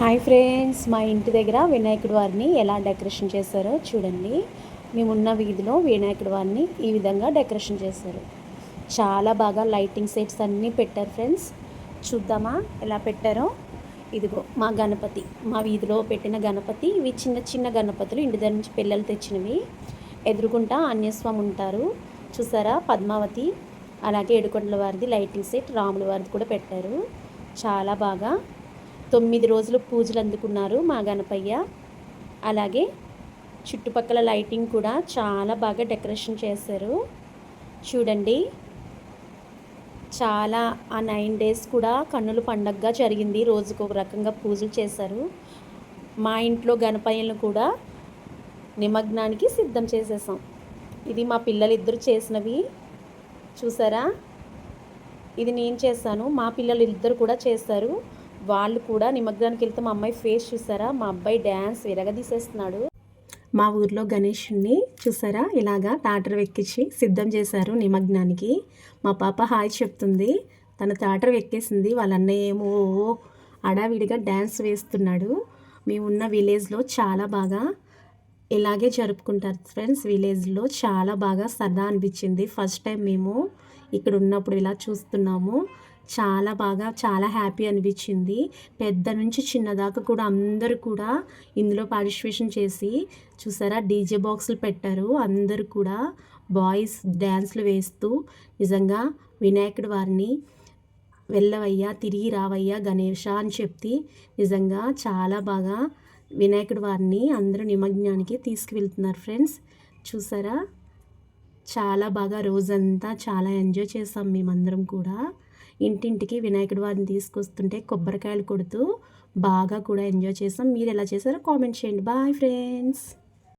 Hi friends మా ఇంటి దగ్గర వినాయకుడి వారిని ఎలా డెకరేషన్ చేశారో చూడండి. మేమున్న వీధిలో వినాయకుడి వారిని ఈ విధంగా డెకరేషన్ చేశారు. చాలా బాగా లైటింగ్ సెట్స్ అన్నీ పెట్టారు ఫ్రెండ్స్. చూద్దామా ఎలా పెట్టారో. ఇదిగో మా గణపతి మా వీధిలో పెట్టిన గణపతి ఇవి చిన్న చిన్న గణపతులు ఇంటి దగ్గర నుంచి పిల్లలు తెచ్చినవి. ఎదురుకుంటా అన్యస్వామి ఉంటారు. చూసారా? పద్మావతి అలాగే ఏడుకొండల వారిది లైటింగ్ సెట్ రాముల వారిది కూడా పెట్టారు. చాలా బాగా తొమ్మిది రోజులు పూజలు అందుకున్నారు మా గణపయ్య. అలాగే చుట్టుపక్కల లైటింగ్ కూడా చాలా బాగా డెకరేషన్ చేశారు. చూడండి చాలా ఆ నైన్ డేస్ కూడా కన్నుల పండగగా జరిగింది. రోజుకు ఒక రకంగా పూజలు చేశారు. మా ఇంట్లో గణపయ్యలను కూడా నిమగ్నానికి సిద్ధం చేసేసాం. ఇది మా పిల్లలు ఇద్దరు చేసినవి. చూసారా? ఇది నేను చేశాను. మా పిల్లలు ఇద్దరు కూడా చేస్తారు వాళ్ళు కూడా నిమగ్నానికి వెళ్తే మా అమ్మాయి ఫేస్ చూసారా? మా అబ్బాయి డ్యాన్స్ విరగదీసేస్తున్నాడు. మా ఊర్లో గణేషుణ్ణి చూసారా? ఇలాగా టాటర్ ఎక్కించి సిద్ధం చేశారు నిమగ్నానికి. మా పాప హాయ్ చెప్తుంది. తన టాటర్ ఎక్కేసింది వాళ్ళ అన్నయ్య ఏమో అడావిడిగా డ్యాన్స్ వేస్తున్నాడు. మేమున్న విలేజ్లో చాలా బాగా ఇలాగే జరుపుకుంటారు ఫ్రెండ్స్ విలేజ్లో చాలా బాగా సరదా అనిపించింది. ఫస్ట్ టైం మేము ఇక్కడ ఉన్నప్పుడు ఇలా చూస్తున్నాము. చాలా బాగా చాలా హ్యాపీ అనిపించింది. పెద్ద నుంచి చిన్నదాకా కూడా అందరూ కూడా ఇందులో పార్టిసిపేషన్ చేసి చూసారా డీజే బాక్సులు పెట్టారు. అందరూ కూడా బాయ్స్ డ్యాన్స్లు వేస్తూ నిజంగా వినాయకుడి వారిని వెళ్ళవయ్యా తిరిగి రావయ్యా గణేష అని చెప్తే నిజంగా చాలా బాగా వినాయకుడి వారిని అందరూ నిమజ్ఞానికి తీసుకువెళ్తున్నారు ఫ్రెండ్స్. చూసారా చాలా బాగా రోజంతా చాలా ఎంజాయ్ చేసాం మేమందరం కూడా. ఇంటింటికి వినాయకుడి వారిని తీసుకొస్తుంటే కొబ్బరికాయలు కొడుతూ బాగా కూడా ఎంజాయ్ చేసాం. మీరు ఎలా చేశారో కామెంట్ చేయండి. Bye friends.